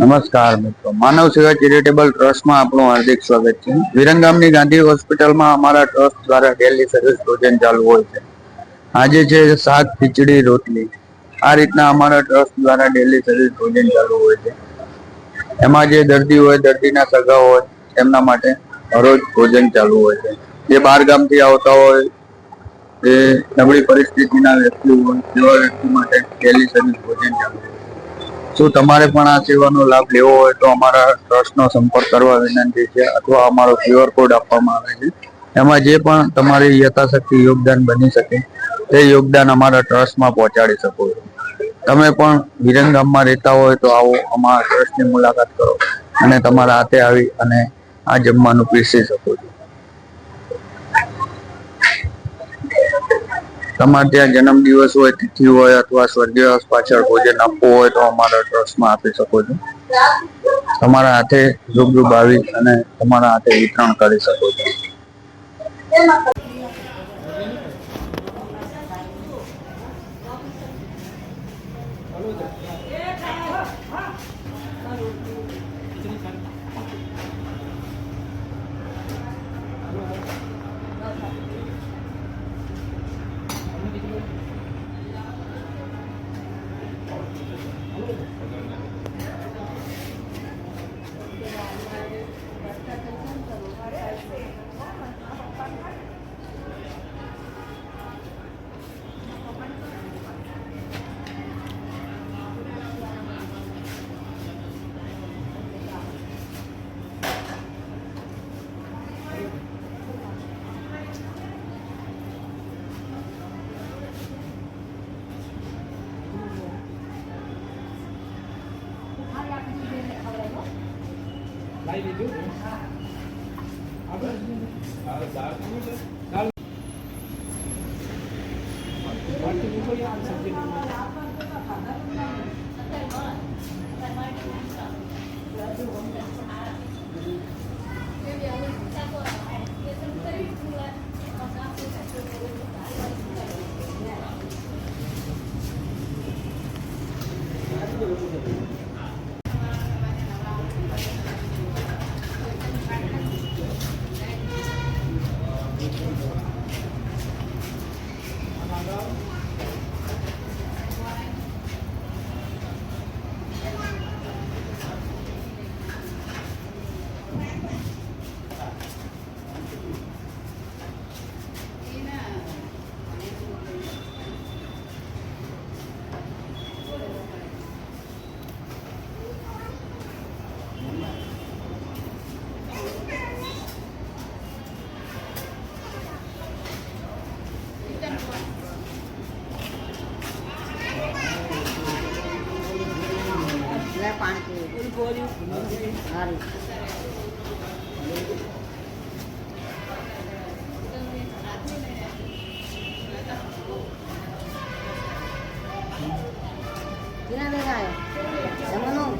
નમસ્કાર મિત્રો. માનવ સેવા ચેરિટેબલ ટ્રસ્ટમાં આપણું હાર્દિક સ્વાગત છે. વિરંગામની ગાંધી હોસ્પિટલમાં અમારા ટ્રસ્ટ દ્વારા ડેલી સર્વિસ ભોજન ચાલુ હોય છે. આજે છે શાક, ખીચડી, રોટલી. આ રીતના અમારા ટ્રસ્ટ દ્વારા ડેલી સર્વિસ ભોજન ચાલુ હોય છે. એમાં જે દર્દી હોય, દર્દીના સગા હોય, એમના માટે હરોજ ભોજન ચાલુ હોય છે. જે બહાર ગામથી આવતા હોય, એ નબળી પરિસ્થિતિના વ્યક્તિ હોય તેવા વ્યક્તિ માટે ડેલી સર્વિસ ભોજન ચાલુ હોય શું તમારે પણ આ સેવાનો લાભ લેવો હોય તો અમારા ટ્રસ્ટનો સંપર્ક કરવા વિનંતી છે અથવા અમારો ક્યુઆર કોડ આપવામાં આવે છે. એમાં જે પણ તમારી યથાશક્તિ યોગદાન બની શકે, તે યોગદાન અમારા ટ્રસ્ટમાં પહોંચાડી શકો છો. તમે પણ વિરંગામમાં રહેતા હોય તો આવો અમારા ટ્રસ્ટની મુલાકાત કરો અને તમારા હાથે આવી અને આ જમવાનું પીરસી શકો છો. તમારે ત્યાં જન્મદિવસ હોય, તિથિ હોય અથવા સ્વર્ગવાસ પાછળ ભોજન આપવું હોય તો અમારા ટ્રસ્ટમાં આપી શકો છો. તમારા હાથે રૂબરૂબ આવી અને તમારા હાથે વિતરણ કરી શકો છો. લાઈ લીધું આપણે દાળ. દાળ વધારે પાણી પીવું. સારું. ક્યાં દેખાય? જમવાનું?